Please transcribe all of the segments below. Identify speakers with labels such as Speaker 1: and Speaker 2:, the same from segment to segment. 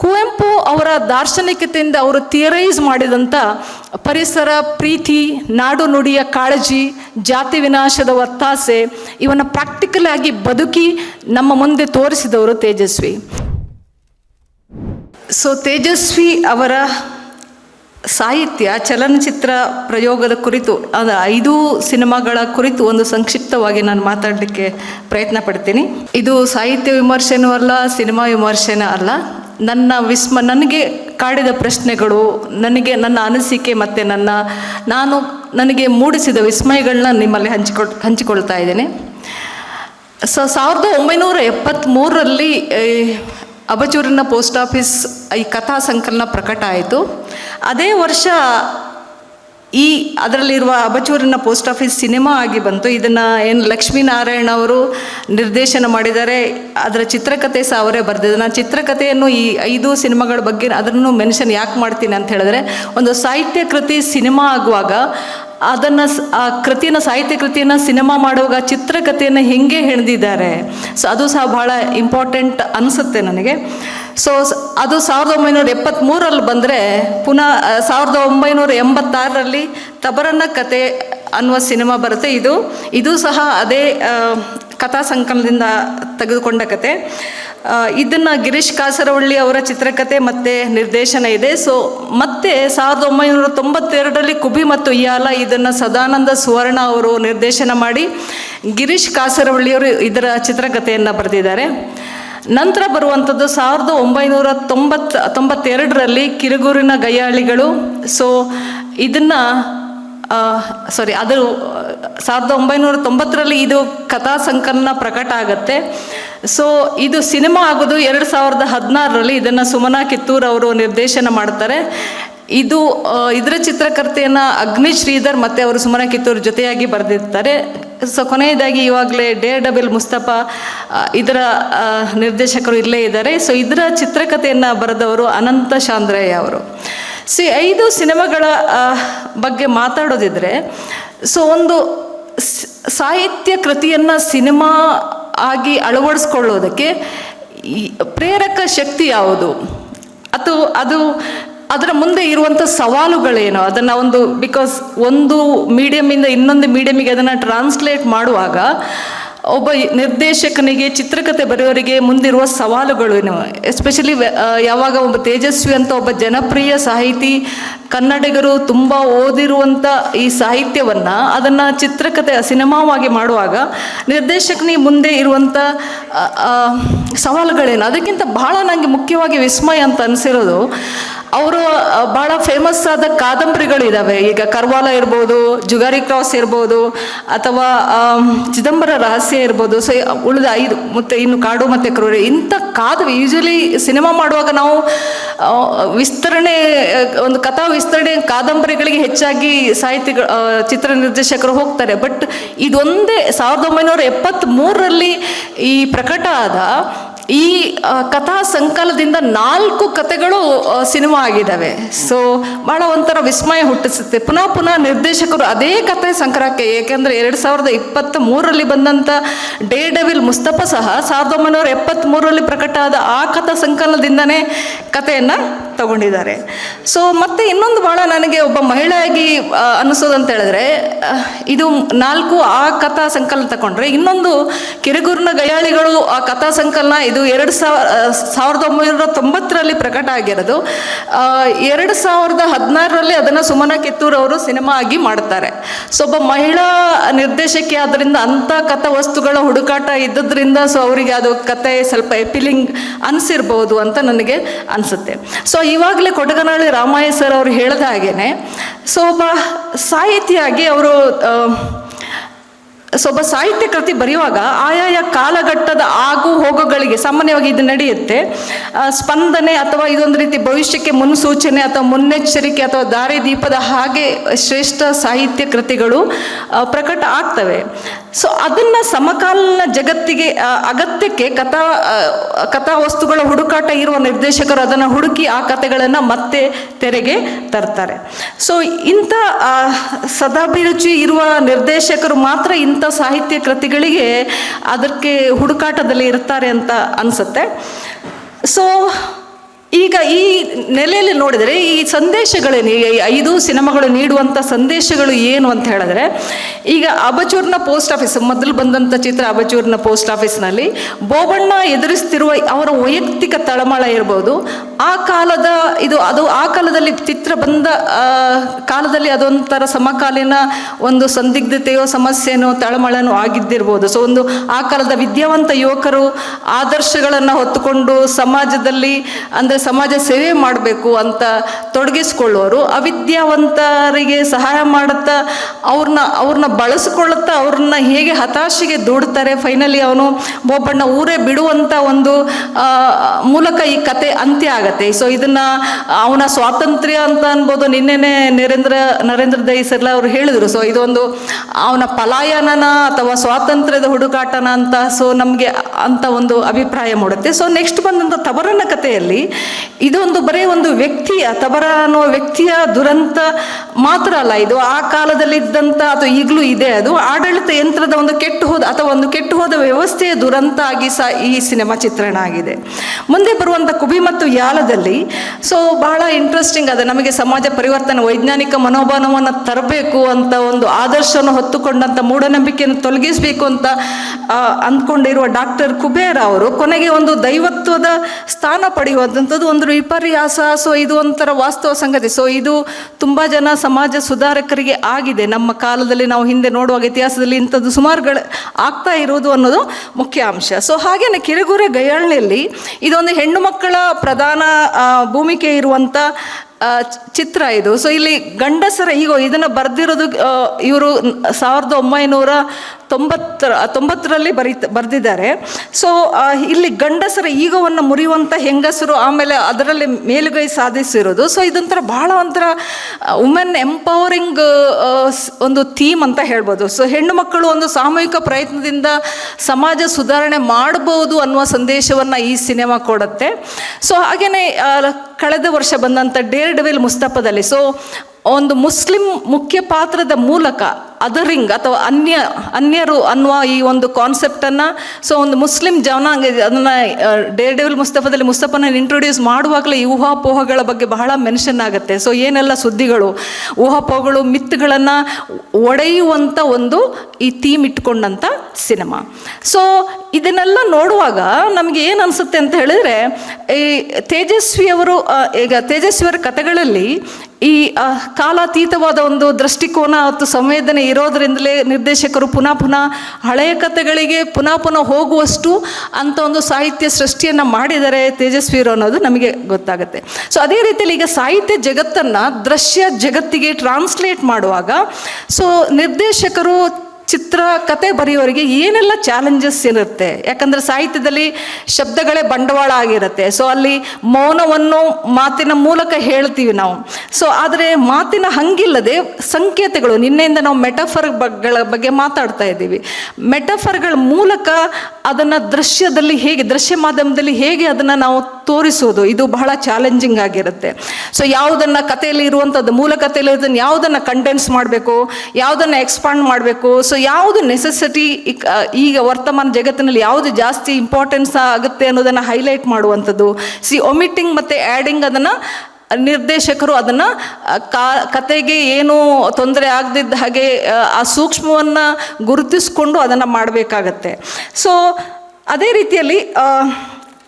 Speaker 1: ಕುವೆಂಪು ಅವರ ದಾರ್ಶನಿಕತೆಯಿಂದ ಅವರು ಥಿಯರೈಸ್ ಮಾಡಿದಂಥ ಪರಿಸರ, ಪ್ರೀತಿ, ನಾಡು ನುಡಿಯ ಕಾಳಜಿ, ಜಾತಿ ವಿನಾಶದ ಒತ್ತಾಸೆ ಇವನ್ನು ಪ್ರಾಕ್ಟಿಕಲ್ ಆಗಿ ಬದುಕಿ ನಮ್ಮ ಮುಂದೆ ತೋರಿಸಿದವರು ತೇಜಸ್ವಿ. ಸೊ ತೇಜಸ್ವಿ ಅವರ ಸಾಹಿತ್ಯ, ಚಲನಚಿತ್ರ ಪ್ರಯೋಗದ ಕುರಿತು, ಅದು ಐದು ಸಿನಿಮಾಗಳ ಕುರಿತು ಒಂದು ಸಂಕ್ಷಿಪ್ತವಾಗಿ ನಾನು ಮಾತಾಡಲಿಕ್ಕೆ ಪ್ರಯತ್ನ ಪಡ್ತೀನಿ. ಇದು ಸಾಹಿತ್ಯ ವಿಮರ್ಶೆನೂ ಅಲ್ಲ, ಸಿನಿಮಾ ವಿಮರ್ಶೆನೂ ಅಲ್ಲ. ನನ್ನ ವಿಸ್ಮ, ನನಗೆ ಕಾಡಿದ ಪ್ರಶ್ನೆಗಳು, ನನಗೆ ನನ್ನ ಅನಿಸಿಕೆ ಮತ್ತು ನನ್ನ, ನಾನು ನನಗೆ ಮೂಡಿಸಿದ ವಿಸ್ಮಯಗಳನ್ನ ನಿಮ್ಮಲ್ಲಿ ಹಂಚಿಕೊಳ್, ಹಂಚಿಕೊಳ್ತಾ ಇದ್ದೇನೆ. ಸೊ, ಸಾವಿರದ ಒಂಬೈನೂರ ಎಪ್ಪತ್ತ್ಮೂರರಲ್ಲಿ ಅಬಚೂರಿನ ಪೋಸ್ಟ್ ಆಫೀಸ್ ಈ ಕಥಾ ಸಂಕಲನ ಪ್ರಕಟ ಆಯಿತು. ಅದೇ ವರ್ಷ ಈ ಅದರಲ್ಲಿರುವ ಅಬಚೂರಿನ ಪೋಸ್ಟ್ ಆಫೀಸ್ ಸಿನಿಮಾ ಆಗಿ ಬಂತು. ಇದನ್ನು ಏನು ಲಕ್ಷ್ಮೀನಾರಾಯಣ ಅವರು ನಿರ್ದೇಶನ ಮಾಡಿದ್ದಾರೆ. ಅದರ ಚಿತ್ರಕಥೆ ಸಹ ಅವರೇ ಬರೆದಿದ್ದಾರೆ. ನಾನು ಚಿತ್ರಕಥೆಯನ್ನು ಈ ಐದು ಸಿನಿಮಾಗಳ ಬಗ್ಗೆ ಅದನ್ನು ಮೆನ್ಷನ್ ಯಾಕೆ ಮಾಡ್ತೀನಿ ಅಂತ ಹೇಳಿದ್ರೆ, ಒಂದು ಸಾಹಿತ್ಯ ಕೃತಿ ಸಿನಿಮಾ ಆಗುವಾಗ ಅದನ್ನು ಆ ಕೃತಿಯನ್ನು, ಸಾಹಿತ್ಯ ಕೃತಿಯನ್ನು, ಸಿನಿಮಾ ಮಾಡುವಾಗ ಚಿತ್ರಕಥೆಯನ್ನು ಹೆಂಗೆ ಹೆಣೆದಿದ್ದಾರೆ? ಸೊ ಅದು ಸಹ ಭಾಳ ಇಂಪಾರ್ಟೆಂಟ್ ಅನಿಸುತ್ತೆ ನನಗೆ. ಸೊ, ಅದು ಸಾವಿರದ ಒಂಬೈನೂರ ಎಪ್ಪತ್ತ್ಮೂರಲ್ಲಿ ಬಂದರೆ ಪುನಃ ಸಾವಿರದ ಒಂಬೈನೂರ ಎಂಬತ್ತಾರರಲ್ಲಿ ತಬರನ್ನ ಕತೆ ಅನ್ನುವ ಸಿನಿಮಾ ಬರುತ್ತೆ ಇದು. ಇದು ಸಹ ಅದೇ ಕಥಾ ಸಂಕಲನದಿಂದ ತೆಗೆದುಕೊಂಡ ಕತೆ ಇದನ್ನು ಗಿರೀಶ್ ಕಾಸರವಳ್ಳಿ ಅವರ ಚಿತ್ರಕಥೆ ಮತ್ತು ನಿರ್ದೇಶನ ಇದೆ. ಸೊ ಮತ್ತೆ ಸಾವಿರದ ಒಂಬೈನೂರ ತೊಂಬತ್ತೆರಡರಲ್ಲಿ ಕುಬಿ ಮತ್ತು ಇಯಾಲ ಇದನ್ನು ಸದಾನಂದ ಸುವರ್ಣ ಅವರು ನಿರ್ದೇಶನ ಮಾಡಿ ಗಿರೀಶ್ ಕಾಸರವಳ್ಳಿಯವರು ಇದರ ಚಿತ್ರಕಥೆಯನ್ನು ಬರೆದಿದ್ದಾರೆ. ನಂತರ ಬರುವಂಥದ್ದು ಸಾವಿರದ ಒಂಬೈನೂರ ತೊಂಬತ್ ತೊಂಬತ್ತೆರಡರಲ್ಲಿ ಕಿರುಗೂರಿನ ಗಯ್ಯಾಳಿಗಳು ಸೊ ಇದನ್ನು ಸಾರಿ ಅದು ಸಾವಿರದ ಒಂಬೈನೂರ ತೊಂಬತ್ತರಲ್ಲಿ ಇದು ಕಥಾ ಸಂಕಲನ ಪ್ರಕಟ ಆಗುತ್ತೆ. ಸೊ ಇದು ಸಿನಿಮಾ ಆಗೋದು ಎರಡು ಸಾವಿರದ ಹದಿನಾರರಲ್ಲಿ ಇದನ್ನು ಸುಮನಾ ಕಿತ್ತೂರ್ ಅವರು ನಿರ್ದೇಶನ ಮಾಡ್ತಾರೆ. ಇದು ಇದರ ಚಿತ್ರಕರ್ತೆಯನ್ನು ಅಗ್ನಿ ಶ್ರೀಧರ್ ಮತ್ತು ಅವರು ಸುಮನಾ ಕಿತ್ತೂರ್ ಜೊತೆಯಾಗಿ ಬರೆದಿರ್ತಾರೆ. ಸೊ ಕೊನೆಯದಾಗಿ ಇವಾಗಲೇ ಡೇರ್ ಡಬಲ್ ಮುಸ್ತಫಾ ಇದರ ನಿರ್ದೇಶಕರು ಇಲ್ಲೇ ಇದ್ದಾರೆ. ಸೊ ಇದರ ಚಿತ್ರಕಥೆಯನ್ನು ಬರೆದವರು ಅನಂತ ಶಾಂದ್ರಯ್ಯ ಅವರು. ಸೊ ಐದು ಸಿನಿಮಾಗಳ ಬಗ್ಗೆ ಮಾತಾಡೋದಿದ್ರೆ ಸೊ ಒಂದು ಸಾಹಿತ್ಯ ಕೃತಿಯನ್ನು ಸಿನಿಮಾ ಆಗಿ ಅಳವಡಿಸ್ಕೊಳ್ಳೋದಕ್ಕೆ ಪ್ರೇರಕ ಶಕ್ತಿ ಯಾವುದು? ಅಥವಾ ಅದು ಅದರ ಮುಂದೆ ಇರುವಂಥ ಸವಾಲುಗಳೇನು? ಅದನ್ನು ಒಂದು ಬಿಕಾಸ್ ಒಂದು ಮೀಡಿಯಮಿಂದ ಇನ್ನೊಂದು ಮೀಡಿಯಮಿಗೆ ಅದನ್ನು ಟ್ರಾನ್ಸ್ಲೇಟ್ ಮಾಡುವಾಗ ಒಬ್ಬ ನಿರ್ದೇಶಕನಿಗೆ ಚಿತ್ರಕಥೆ ಬರೆಯೋರಿಗೆ ಮುಂದಿರುವ ಸವಾಲುಗಳೇನು ಎಸ್ಪೆಷಲಿ ಯಾವಾಗ ಒಬ್ಬ ತೇಜಸ್ವಿ ಅಂತ ಒಬ್ಬ ಜನಪ್ರಿಯ ಸಾಹಿತಿ, ಕನ್ನಡಿಗರು ತುಂಬ ಓದಿರುವಂಥ ಈ ಸಾಹಿತ್ಯವನ್ನು ಅದನ್ನು ಚಿತ್ರಕಥೆ ಸಿನಿಮಾವಾಗಿ ಮಾಡುವಾಗ ನಿರ್ದೇಶಕನಿಗೆ ಮುಂದೆ ಇರುವಂಥ ಸವಾಲುಗಳೇನು? ಅದಕ್ಕಿಂತ ಬಹಳ ನನಗೆ ಮುಖ್ಯವಾಗಿ ವಿಸ್ಮಯ ಅಂತ ಅನಿಸಿರೋದು ಅವರು ಭಾಳ ಫೇಮಸ್ ಆದ ಕಾದಂಬರಿಗಳಿದ್ದಾವೆ ಈಗ ಕರ್ವಾಲ ಇರ್ಬೋದು, ಜುಗಾರಿ ಕ್ರಾಸ್ ಇರ್ಬೋದು, ಅಥವಾ ಚಿದಂಬರ ರಹಸ್ಯ ಇರ್ಬೋದು. ಸೊ ಉಳಿದ ಐದು, ಮತ್ತು ಇನ್ನು ಕಾಡು ಮತ್ತು ಕ್ರೂರಿ. ಇಂಥ ಕಾದ ಯೂಶಲಿ ಸಿನಿಮಾ ಮಾಡುವಾಗ ನಾವು ವಿಸ್ತರಣೆ ಒಂದು ಕಥಾ ವಿಸ್ತರಣೆ ಕಾದಂಬರಿಗಳಿಗೆ ಹೆಚ್ಚಾಗಿ ಸಾಹಿತ್ಯ ಚಿತ್ರ ನಿರ್ದೇಶಕರು ಹೋಗ್ತಾರೆ. ಬಟ್ ಇದೊಂದೇ ಸಾವಿರದ ಒಂಬೈನೂರ ಈ ಪ್ರಕಟ ಆದ ಈ ಕಥಾ ಸಂಕಲದಿಂದ ನಾಲ್ಕು ಕಥೆಗಳು ಸಿನಿಮಾ ಆಗಿದ್ದಾವೆ. ಸೊ ಭಾಳ ಒಂಥರ ವಿಸ್ಮಯ ಹುಟ್ಟಿಸುತ್ತೆ. ಪುನಃ ಪುನಃ ನಿರ್ದೇಶಕರು ಅದೇ ಕಥೆ ಸಂಕ್ರಕ್ಕೆ ಏಕೆಂದರೆ ಎರಡು ಸಾವಿರದ ಇಪ್ಪತ್ತ್ ಮೂರರಲ್ಲಿ ಬಂದಂಥ ಡೇ ಡೆವಿಲ್ ಮುಸ್ತಫ ಸಹ ಸಾವಿರದ ಒಂಬೈನೂರ ಎಪ್ಪತ್ತ್ಮೂರರಲ್ಲಿ ಪ್ರಕಟ ಆದ ಆ ಕಥಾ ಸಂಕಲನದಿಂದನೇ ಕಥೆಯನ್ನು ತಗೊಂಡಿದ್ದಾರೆ. ಸೊ ಮತ್ತೆ ಇನ್ನೊಂದು ಭಾಳ ನನಗೆ ಒಬ್ಬ ಮಹಿಳೆಯಾಗಿ ಅನ್ನಿಸೋದಂತ ಹೇಳಿದ್ರೆ ಇದು ನಾಲ್ಕು ಆ ಕಥಾ ಸಂಕಲನ ತಗೊಂಡ್ರೆ ಇನ್ನೊಂದು ಕಿರುಗೂರಿನ ಗಯಾಳಿಗಳು ಆ ಕಥಾ ಸಂಕಲನ ಇದು ಎರಡು ಸಾವಿರ ಸಾವಿರದ ಒಂಬೈನೂರ ತೊಂಬತ್ತರಲ್ಲಿ ಪ್ರಕಟ ಆಗಿರೋದು. ಎರಡು ಸಾವಿರದ ಹದಿನಾರರಲ್ಲಿ ಅದನ್ನು ಸುಮನಾ ಕಿತ್ತೂರ್ ಅವರು ಸಿನಿಮಾ ಆಗಿ ಮಾಡ್ತಾರೆ. ಸೊ ಒಬ್ಬ ಮಹಿಳಾ ನಿರ್ದೇಶಕಿ ಆದ್ದರಿಂದ ಅಂಥ ಕಥಾ ವಸ್ತುಗಳ ಹುಡುಕಾಟ ಇದ್ದದ್ರಿಂದ ಸೊ ಅವರಿಗೆ ಅದು ಕತೆ ಸ್ವಲ್ಪ ಎಪಿಲಿಂಗ್ ಅನಿಸಿರ್ಬೋದು ಅಂತ ನನಗೆ ಅನಿಸುತ್ತೆ. ಸೊ ಇವಾಗಲೇ ಕೊಟಗನಹಳ್ಳಿ ರಾಮಯ್ಯ ಸರ್ ಅವರು ಹೇಳಿದ ಹಾಗೇನೆ ಸೊ ಒಬ್ಬ ಸಾಹಿತಿಯಾಗಿ ಅವರು ಸೊ ಒಬ್ಬ ಸಾಹಿತ್ಯ ಕೃತಿ ಬರೆಯುವಾಗ ಆಯಾಯ ಕಾಲಘಟ್ಟದ ಆಗು ಹೋಗುಗಳಿಗೆ ಸಾಮಾನ್ಯವಾಗಿ ಇದು ನಡೆಯುತ್ತೆ. ಸ್ಪಂದನೆ ಅಥವಾ ಇದೊಂದು ರೀತಿ ಭವಿಷ್ಯಕ್ಕೆ ಮುನ್ಸೂಚನೆ ಅಥವಾ ಮುನ್ನೆಚ್ಚರಿಕೆ ಅಥವಾ ದಾರಿದೀಪದ ಹಾಗೆ ಶ್ರೇಷ್ಠ ಸಾಹಿತ್ಯ ಕೃತಿಗಳು ಪ್ರಕಟ ಆಗ್ತವೆ. ಸೊ ಅದನ್ನ ಸಮಕಾಲೀನ ಜಗತ್ತಿಗೆ ಅಗತ್ಯಕ್ಕೆ ಕಥಾ ಕಥಾ ವಸ್ತುಗಳ ಹುಡುಕಾಟ ಇರುವ ನಿರ್ದೇಶಕರು ಅದನ್ನು ಹುಡುಕಿ ಆ ಕಥೆಗಳನ್ನು ಮತ್ತೆ ತೆರೆಗೆ ತರ್ತಾರೆ. ಸೊ ಇಂಥ ಸದಾಭಿರುಚಿ ಇರುವ ನಿರ್ದೇಶಕರು ಮಾತ್ರ ಇಂಥ ಸಾಹಿತ್ಯ ಕೃತಿಗಳಿಗೆ ಅದಕ್ಕೆ ಹುಡುಕಾಟದಲ್ಲಿ ಇರ್ತಾರೆ ಅಂತ ಅನಿಸುತ್ತೆ. ಸೊ ಈಗ ಈ ನೆಲೆಯಲ್ಲಿ ನೋಡಿದರೆ ಈ ಸಂದೇಶಗಳೇನು, ಈ ಐದು ಸಿನಿಮಾಗಳು ನೀಡುವಂಥ ಸಂದೇಶಗಳು ಏನು ಅಂತ ಹೇಳಿದ್ರೆ, ಈಗ ಅಬಚೂರ್ನ ಪೋಸ್ಟ್ ಆಫೀಸ್, ಮೊದಲು ಬಂದಂಥ ಚಿತ್ರ ಅಬಚೂರ್ನ ಪೋಸ್ಟ್ ಆಫೀಸ್ನಲ್ಲಿ ಬೋಬಣ್ಣ ಎದುರಿಸ್ತಿರುವ ಅವರ ವೈಯಕ್ತಿಕ ತಳಮಳ ಇರ್ಬೋದು. ಆ ಕಾಲದ ಇದು, ಅದು ಆ ಕಾಲದಲ್ಲಿ ಚಿತ್ರ ಬಂದ ಕಾಲದಲ್ಲಿ ಅದೊಂಥರ ಸಮಕಾಲೀನ ಒಂದು ಸಂದಿಗ್ಧತೆಯೋ ಸಮಸ್ಯೆನೋ ತಳಮಳನೋ ಆಗಿದ್ದಿರ್ಬೋದು. ಸೊ ಒಂದು ಆ ಕಾಲದ ವಿದ್ಯಾವಂತ ಯುವಕರು ಆದರ್ಶಗಳನ್ನು ಹೊತ್ತುಕೊಂಡು ಸಮಾಜದಲ್ಲಿ, ಅಂದರೆ ಸಮಾಜ ಸೇವೆ ಮಾಡಬೇಕು ಅಂತ ತೊಡಗಿಸ್ಕೊಳ್ಳೋರು, ಅವಿದ್ಯಾವಂತರಿಗೆ ಸಹಾಯ ಮಾಡುತ್ತಾ ಅವ್ರನ್ನ ಅವ್ರನ್ನ ಬಳಸ್ಕೊಳ್ಳುತ್ತಾ ಅವ್ರನ್ನ ಹೇಗೆ ಹತಾಶೆಗೆ ದೂಡ್ತಾರೆ. ಫೈನಲಿ ಅವನು ಒಬ್ಬಣ್ಣ ಊರೇ ಬಿಡುವಂಥ ಒಂದು ಮೂಲಕ ಈ ಕತೆ ಅಂತ್ಯ ಆಗತ್ತೆ. ಸೊ ಇದನ್ನು ಅವನ ಸ್ವಾತಂತ್ರ್ಯ ಅಂತ ಅನ್ಬೋದು. ನಿನ್ನೆನೆ ನರೇಂದ್ರ ನರೇಂದ್ರ ದೈ ಸರ್ಲ ಅವರು ಹೇಳಿದರು. ಸೊ ಇದೊಂದು ಅವನ ಪಲಾಯನನ ಅಥವಾ ಸ್ವಾತಂತ್ರ್ಯದ ಹುಡುಕಾಟನ ಅಂತ. ಸೊ ನಮಗೆ ಅಂತ ಒಂದು ಅಭಿಪ್ರಾಯ ಮೂಡುತ್ತೆ. ಸೊ ನೆಕ್ಸ್ಟ್ ಬಂದಂಥ ತವರನ ಕಥೆಯಲ್ಲಿ ಇದೊಂದು ಬರೀ ಒಂದು ವ್ಯಕ್ತಿಯ ತಬರ ಅನ್ನೋ ವ್ಯಕ್ತಿಯ ದುರಂತ ಮಾತ್ರ ಅಲ್ಲ. ಇದು ಆ ಕಾಲದಲ್ಲಿ ಇದ್ದಂಥ ಅಥವಾ ಈಗಲೂ ಇದೆ ಅದು. ಆಡಳಿತ ಯಂತ್ರದ ಒಂದು ಕೆಟ್ಟು ಹೋದ ಅಥವಾ ಒಂದು ಕೆಟ್ಟು ಹೋದ ವ್ಯವಸ್ಥೆಯ ದುರಂತ ಆಗಿ ಸಹ ಈ ಸಿನಿಮಾ ಚಿತ್ರಣ ಆಗಿದೆ. ಮುಂದೆ ಬರುವಂಥ ಕುಬಿ ಮತ್ತು ಯಾಲದಲ್ಲಿ ಸೊ ಬಹಳ ಇಂಟ್ರೆಸ್ಟಿಂಗ್ ಅದ ನಮಗೆ ಸಮಾಜ ಪರಿವರ್ತನೆ, ವೈಜ್ಞಾನಿಕ ಮನೋಭಾವವನ್ನು ತರಬೇಕು ಅಂತ ಒಂದು ಆದರ್ಶವನ್ನು ಹೊತ್ತುಕೊಂಡಂಥ ಮೂಢನಂಬಿಕೆಯನ್ನು ತೊಲಗಿಸಬೇಕು ಅಂತ ಅಂದ್ಕೊಂಡಿರುವ ಡಾಕ್ಟರ್ ಕುಬೇರ್ ಅವರು, ಕೊನೆಗೆ ಒಂದು ದೈವತ್ವದ ಸ್ಥಾನ ಪಡೆಯುವಂಥದ್ದು ಒಂದು ವಿಪರ್ಯಾಸ, ಸೊ ಇದು ಒಂಥರ ವಾಸ್ತವ ಸಂಗತಿ. ಸೊ ಇದು ತುಂಬ ಜನ ಸಮಾಜ ಸುಧಾರಕರಿಗೆ ಆಗಿದೆ. ನಮ್ಮ ಕಾಲದಲ್ಲಿ ನಾವು ಹಿಂದೆ ನೋಡುವಾಗ ಇತಿಹಾಸದಲ್ಲಿ ಇಂಥದ್ದು ಸುಮಾರುಗಳು ಆಗ್ತಾ ಇರುವುದು ಅನ್ನೋದು ಮುಖ್ಯ ಅಂಶ. ಸೊ ಹಾಗೆಯೇ ಕಿರುಗುರೆ ಗಯಾಳ್ನಲ್ಲಿ ಇದೊಂದು ಹೆಣ್ಣು ಮಕ್ಕಳ ಪ್ರಧಾನ ಭೂಮಿಕೆ ಇರುವಂಥ ಚಿತ್ರ ಇದು. ಸೊ ಇಲ್ಲಿ ಗಂಡಸರ, ಈಗ ಇದನ್ನು ಬರೆದಿರೋದು ಇವರು ಸಾವಿರದ ಒಂಬೈನೂರ ತೊಂಬತ್ತರ, ತೊಂಬತ್ತರಲ್ಲಿ ಬರೀ ಬರೆದಿದ್ದಾರೆ. ಸೊ ಇಲ್ಲಿ ಗಂಡಸರ ಈಗವನ್ನು ಮುರಿಯುವಂಥ ಹೆಂಗಸರು ಆಮೇಲೆ ಅದರಲ್ಲಿ ಮೇಲುಗೈ ಸಾಧಿಸಿರೋದು. ಸೊ ಇದೊಂಥರ ಭಾಳ ಒಂಥರ ವುಮೆನ್ ಎಂಪವರಿಂಗ್ ಒಂದು ಥೀಮ್ ಅಂತ ಹೇಳ್ಬೋದು. ಸೊ ಹೆಣ್ಣು ಮಕ್ಕಳು ಒಂದು ಸಾಮೂಹಿಕ ಪ್ರಯತ್ನದಿಂದ ಸಮಾಜ ಸುಧಾರಣೆ ಮಾಡಬಹುದು ಅನ್ನುವ ಸಂದೇಶವನ್ನು ಈ ಸಿನಿಮಾ ಕೊಡುತ್ತೆ. ಸೊ ಹಾಗೆಯೇ ಕಳೆದ ವರ್ಷ ಬಂದಂಥ ಡೇರ್ ಡೆವಿಲ್ ಮುಸ್ತಫದಲ್ಲಿ. ಸೊ ಒಂದು ಮುಸ್ಲಿಂ ಮುಖ್ಯ ಪಾತ್ರದ ಮೂಲಕ ಅದರಿಂಗ್ ಅಥವಾ ಅನ್ಯ, ಅನ್ಯರು ಅನ್ನುವ ಈ ಒಂದು ಕಾನ್ಸೆಪ್ಟನ್ನು ಸೊ ಒಂದು ಮುಸ್ಲಿಂ ಜನಾಂಗ ಅದನ್ನು ಡೇರ್ ಡೆವಿಲ್ ಮುಸ್ತಫದಲ್ಲಿ ಮುಸ್ತಫನ ಇಂಟ್ರೊಡ್ಯೂಸ್ ಮಾಡುವಾಗಲೇ ಈ ಊಹಾಪೋಹಗಳ ಬಗ್ಗೆ ಬಹಳ ಮೆನ್ಷನ್ ಆಗುತ್ತೆ. ಸೊ ಏನೆಲ್ಲ ಸುದ್ದಿಗಳು? ಊಹಾಪೋಹಗಳು, ಮಿತ್ಗಳನ್ನು ಒಡೆಯುವಂಥ ಒಂದು ಈ ಥೀಮ್ ಇಟ್ಕೊಂಡಂಥ ಸಿನಿಮಾ ಸೊ ಇದನ್ನೆಲ್ಲ ನೋಡುವಾಗ ನಮಗೆ ಏನು ಅನಿಸುತ್ತೆ ಅಂತ ಹೇಳಿದರೆ, ಈ ತೇಜಸ್ವಿಯವರು ಈಗ ತೇಜಸ್ವಿಯವರ ಕಥೆಗಳಲ್ಲಿ ಈ ಕಾಲಾತೀತವಾದ ಒಂದು ದೃಷ್ಟಿಕೋನ ಮತ್ತು ಸಂವೇದನೆ ಇರೋದರಿಂದಲೇ ನಿರ್ದೇಶಕರು ಪುನಃ ಪುನಃ ಹಳೆಯ ಕಥೆಗಳಿಗೆ ಪುನಃ ಪುನಃ ಹೋಗುವಷ್ಟು ಅಂತ ಒಂದು ಸಾಹಿತ್ಯ ಸೃಷ್ಟಿಯನ್ನು ಮಾಡಿದರೆ ತೇಜಸ್ವಿರು ಅನ್ನೋದು ನಮಗೆ ಗೊತ್ತಾಗುತ್ತೆ. ಸೊ ಅದೇ ರೀತಿಯಲ್ಲಿ ಈಗ ಸಾಹಿತ್ಯ ಜಗತ್ತನ್ನು ದೃಶ್ಯ ಜಗತ್ತಿಗೆ ಟ್ರಾನ್ಸ್ಲೇಟ್ ಮಾಡುವಾಗ ಸೊ ನಿರ್ದೇಶಕರು ಚಿತ್ರ ಕತೆ ಬರೆಯೋರಿಗೆ ಏನೆಲ್ಲ ಚಾಲೆಂಜಸ್ ಇರುತ್ತೆ? ಯಾಕಂದರೆ ಸಾಹಿತ್ಯದಲ್ಲಿ ಶಬ್ದಗಳೇ ಬಂಡವಾಳ ಆಗಿರುತ್ತೆ. ಸೊ ಅಲ್ಲಿ ಮೌನವನ್ನು ಮಾತಿನ ಮೂಲಕ ಹೇಳ್ತೀವಿ ನಾವು. ಸೊ ಆದರೆ ಮಾತಿನ ಹಂಗಿಲ್ಲದೆ ಸಂಕೇತಗಳು, ನಿನ್ನೆಯಿಂದ ನಾವು ಮೆಟಫರ್ಗಳ ಬಗ್ಗೆ ಮಾತಾಡ್ತಾ ಇದ್ದೀವಿ. ಮೆಟಫರ್ಗಳ ಮೂಲಕ ಅದನ್ನು ದೃಶ್ಯದಲ್ಲಿ ಹೇಗೆ, ದೃಶ್ಯ ಮಾಧ್ಯಮದಲ್ಲಿ ಹೇಗೆ ಅದನ್ನು ನಾವು ತೋರಿಸೋದು, ಇದು ಬಹಳ ಚಾಲೆಂಜಿಂಗ್ ಆಗಿರುತ್ತೆ. ಸೊ ಯಾವುದನ್ನು ಕಥೆಯಲ್ಲಿ ಇರುವಂಥದ್ದು ಮೂಲ ಕಥೆಯಲ್ಲಿ ಯಾವುದನ್ನು ಕಂಡೆನ್ಸ್ ಮಾಡಬೇಕು, ಯಾವುದನ್ನು ಎಕ್ಸ್ಪಾಂಡ್ ಮಾಡಬೇಕು ಸೊ ಯಾವುದು ನೆಸೆಸಿಟಿ ಈಗ ವರ್ತಮಾನ ಜಗತ್ತಿನಲ್ಲಿ ಯಾವುದು ಜಾಸ್ತಿ ಇಂಪಾರ್ಟೆನ್ಸ್ ಆಗುತ್ತೆ ಅನ್ನೋದನ್ನು ಹೈಲೈಟ್ ಮಾಡುವಂಥದ್ದು. ಸಿ ಒಮಿಟಿಂಗ್ ಮತ್ತು ಆ್ಯಡಿಂಗ್ ಅದನ್ನು ನಿರ್ದೇಶಕರು ಅದನ್ನು ಕಾ ಕತೆಗೆ ಏನು ತೊಂದರೆ ಆಗದಿದ್ದ ಹಾಗೆ ಆ, ಸೂಕ್ಷ್ಮವನ್ನು ಗುರುತಿಸ್ಕೊಂಡು ಅದನ್ನು ಮಾಡಬೇಕಾಗತ್ತೆ. ಸೊ ಅದೇ ರೀತಿಯಲ್ಲಿ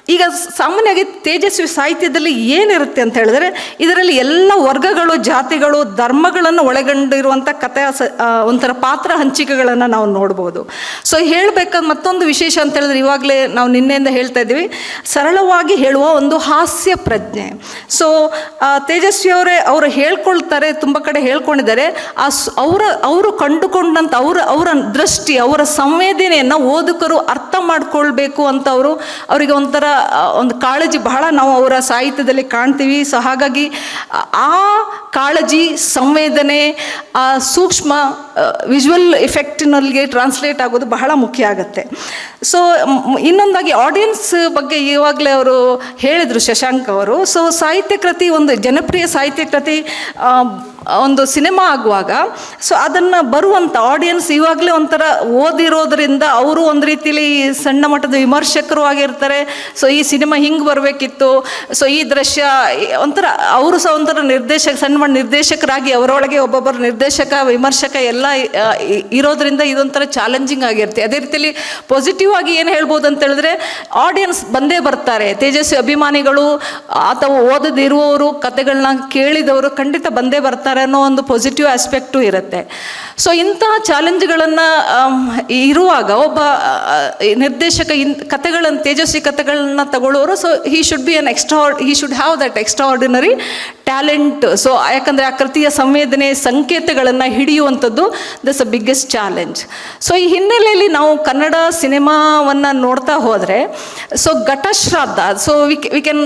Speaker 1: ಈಗ ಸಾಮಾನ್ಯವಾಗಿ ತೇಜಸ್ವಿ ಸಾಹಿತ್ಯದಲ್ಲಿ ಏನಿರುತ್ತೆ ಅಂತ ಹೇಳಿದ್ರೆ ಇದರಲ್ಲಿ ಎಲ್ಲ ವರ್ಗಗಳು, ಜಾತಿಗಳು, ಧರ್ಮಗಳನ್ನು ಒಳಗೊಂಡಿರುವಂಥ ಕಥೆ, ಸ- ಒಂಥರ ಪಾತ್ರ ಹಂಚಿಕೆಗಳನ್ನು ನಾವು ನೋಡ್ಬೋದು. ಸೊ ಹೇಳಬೇಕಾದ ಮತ್ತೊಂದು ವಿಶೇಷ ಅಂತ ಹೇಳಿದ್ರೆ ಇವಾಗಲೇ ನಾವು ನಿನ್ನೆಯಿಂದ ಹೇಳ್ತಾ ಇದ್ದೀವಿ. ಸರಳವಾಗಿ ಹೇಳುವ ಒಂದು ಹಾಸ್ಯ ಪ್ರಜ್ಞೆ. ಸೊ ತೇಜಸ್ವಿಯವರೇ ಅವರು ಹೇಳ್ಕೊಳ್ತಾರೆ, ತುಂಬ ಕಡೆ ಹೇಳ್ಕೊಂಡಿದ್ದಾರೆ. ಆ ಅವರ, ಅವರು ಕಂಡುಕೊಂಡಂಥ ಅವರ ಅವರ ದೃಷ್ಟಿ, ಅವರ ಸಂವೇದನೆಯನ್ನು ಓದುಕರು ಅರ್ಥ ಮಾಡ್ಕೊಳ್ಬೇಕು ಅಂತ ಅವರು, ಅವರಿಗೆ ಒಂಥರ ಒಂದು ಕಾಳಜಿ ಬಹಳ ನಾವು ಅವರ ಸಾಹಿತ್ಯದಲ್ಲಿ ಕಾಣ್ತೀವಿ. ಸೊ ಹಾಗಾಗಿ, ಆ- ಕಾಳಜಿ, ಸಂವೇದನೆ, ಆ ಸೂಕ್ಷ್ಮ ವಿಜುವಲ್ ಎಫೆಕ್ಟಿನಲ್ಲಿಗೆ ಟ್ರಾನ್ಸ್ಲೇಟ್ ಆಗೋದು ಬಹಳ ಮುಖ್ಯ ಆಗುತ್ತೆ. ಸೊ ಇನ್ನೊಂದಾಗಿ ಆಡಿಯನ್ಸ್ ಬಗ್ಗೆ ಇವಾಗಲೇ ಅವರು ಹೇಳಿದರು ಶಶಾಂಕ್ ಅವರು. ಸೊ ಸಾಹಿತ್ಯ ಕೃತಿ ಒಂದು ಜನಪ್ರಿಯ ಸಾಹಿತ್ಯ ಕೃತಿ ಒಂದು ಸಿನಿಮಾ ಆಗುವಾಗ ಸೊ ಅದನ್ನು ಬರುವಂಥ ಆಡಿಯನ್ಸ್ ಇವಾಗಲೇ ಒಂಥರ ಓದಿರೋದ್ರಿಂದ ಅವರು ಒಂದು ರೀತಿಲಿ ಸಣ್ಣ ಮಟ್ಟದ ವಿಮರ್ಶಕರು ಆಗಿರ್ತಾರೆ. ಸೊ ಈ ಸಿನಿಮಾ ಹಿಂಗೆ ಬರಬೇಕಿತ್ತು. ಸೊ ಈ ದೃಶ್ಯ, ಒಂಥರ ಅವರು ಸಹ ಒಂಥರ ನಿರ್ದೇಶಕ, ಸಣ್ಣ ಮಟ್ಟ ನಿರ್ದೇಶಕರಾಗಿ ಅವರೊಳಗೆ ಒಬ್ಬೊಬ್ಬರು ನಿರ್ದೇಶಕ, ವಿಮರ್ಶಕ ಎಲ್ಲ ಇರೋದ್ರಿಂದ ಇದೊಂಥರ ಚಾಲೆಂಜಿಂಗ್ ಆಗಿರುತ್ತೆ. ಅದೇ ರೀತಿಯಲ್ಲಿ ಪಾಸಿಟಿವ್ ಆಗಿ ಏನು ಹೇಳ್ಬೋದು ಅಂತ ಹೇಳಿದ್ರೆ ಆಡಿಯನ್ಸ್ ಬಂದೇ ಬರ್ತಾರೆ. ತೇಜಸ್ವಿ ಅಭಿಮಾನಿಗಳು ಅಥವಾ ಓದದಿರುವವರು ಕತೆಗಳನ್ನ ಕೇಳಿದವರು ಖಂಡಿತ ಬಂದೇ ಬರ್ತಾರೆ. ಅನ್ನೋ ಒಂದು ಪಾಸಿಟಿವ್ ಆಸ್ಪೆಕ್ಟು ಇರುತ್ತೆ. ಸೊ ಇಂತಹ ಚಾಲೆಂಜ್ಗಳನ್ನು ಇರುವಾಗ ಒಬ್ಬ ನಿರ್ದೇಶಕ ಇನ್ ಕಥೆಗಳನ್ನು ತೇಜಸ್ವಿ ಕತೆಗಳನ್ನ ತಗೊಳ್ಳೋರು so he should be an extra he should have that extraordinary talent so ಯಾಕಂದರೆ ಆ ಕೃತಿಯ ಸಂವೇದನೆ, ಸಂಕೇತಗಳನ್ನು ಹಿಡಿಯುವಂಥದ್ದು thus a biggest challenge so ಈ ಹಿನ್ನೆಲೆಯಲ್ಲಿ ನಾವು ಕನ್ನಡ ಸಿನಿಮಾವನ್ನು ನೋಡ್ತಾ ಹೋದರೆ so Ghatashraddha so we we can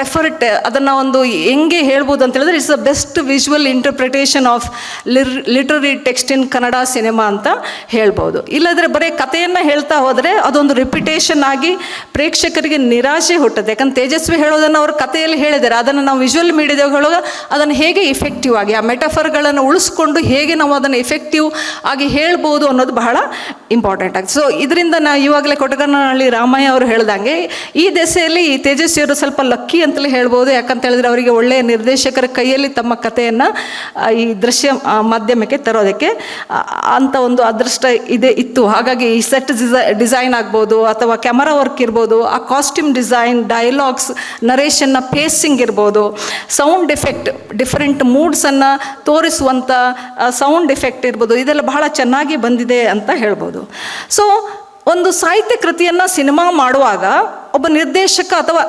Speaker 1: refer it ಅದನ್ನು ಒಂದು ಹೆಂಗೆ ಹೇಳ್ಬೋದು ಅಂತ ಹೇಳಿದ್ರೆ it's the best visual interpretation of ಲಿರ್ literary text in Kannada cinema ಅಂತ ಹೇಳ್ಬೋದು. ಇಲ್ಲದ್ರೆ ಬರೀ ಕಥೆಯನ್ನು ಹೇಳ್ತಾ ಹೋದರೆ ಅದೊಂದು ರಿಪಿಟೇಷನ್ ಆಗಿ ಪ್ರೇಕ್ಷಕರಿಗೆ ನಿರಾಶೆ ಹುಟ್ಟುತ್ತೆ. ಯಾಕಂದ್ರೆ ತೇಜಸ್ವಿ ಹೇಳೋದನ್ನು ಅವರು ಕಥೆಯಲ್ಲಿ ಹೇಳಿದ್ದಾರೆ. ಅದನ್ನು ನಾವು ವಿಜುವಲ್ ಮೀಡಿಯಾದೊಳಗೆ ಅದನ್ನು ಹೇಗೆ ಇಫೆಕ್ಟಿವ್ ಆಗಿ, ಆ ಮೆಟಫರ್ಗಳನ್ನು ಉಳಿಸ್ಕೊಂಡು ಹೇಗೆ ನಾವು ಅದನ್ನು ಎಫೆಕ್ಟಿವ್ ಆಗಿ ಹೇಳ್ಬೋದು ಅನ್ನೋದು ಬಹಳ ಇಂಪಾರ್ಟೆಂಟ್ ಆಗಿದೆ ಸೊ ಇದರಿಂದ ನಾ ಇವಾಗಲೇ ಕೊಟಗನಹಳ್ಳಿ ರಾಮಯ್ಯ ಅವರು ಹೇಳ್ದಂಗೆ, ಈ ದೆಸೆಯಲ್ಲಿ ಈ ತೇಜಸ್ವಿಯವರು ಸ್ವಲ್ಪ ಲಕ್ಕಿ ಅಂತಲೇ ಹೇಳ್ಬೋದು. ಯಾಕಂತ ಹೇಳಿದ್ರೆ ಅವರಿಗೆ ಒಳ್ಳೆಯ ನಿರ್ದೇಶಕರ ಕೈಯಲ್ಲಿ ತಮ್ಮ ಈ ದೃಶ್ಯ ಮಾಧ್ಯಮಕ್ಕೆ ತರೋದಕ್ಕೆ ಅಂಥ ಒಂದು ಅದೃಷ್ಟ ಇದೆ, ಇತ್ತು. ಹಾಗಾಗಿ ಈ ಸೆಟ್ ಡಿಸೈನ್ ಆಗ್ಬೋದು, ಅಥವಾ ಕ್ಯಾಮರಾ ವರ್ಕ್ ಇರ್ಬೋದು, ಆ ಕಾಸ್ಟ್ಯೂಮ್ ಡಿಸೈನ್ ಡೈಲಾಗ್ಸ್ ನರೇಷನ್ನ ಪೇಸಿಂಗ್ ಇರ್ಬೋದು ಸೌಂಡ್ ಎಫೆಕ್ಟ್ ಡಿಫರೆಂಟ್ ಮೂಡ್ಸನ್ನು ತೋರಿಸುವಂಥ ಸೌಂಡ್ ಎಫೆಕ್ಟ್ ಇರ್ಬೋದು, ಇದೆಲ್ಲ ಬಹಳ ಚೆನ್ನಾಗಿ ಬಂದಿದೆ ಅಂತ ಹೇಳ್ಬೋದು. ಸೊ ಒಂದು ಸಾಹಿತ್ಯ ಕೃತಿಯನ್ನು ಸಿನಿಮಾ ಮಾಡುವಾಗ, ಒಬ್ಬ ನಿರ್ದೇಶಕ ಅಥವಾ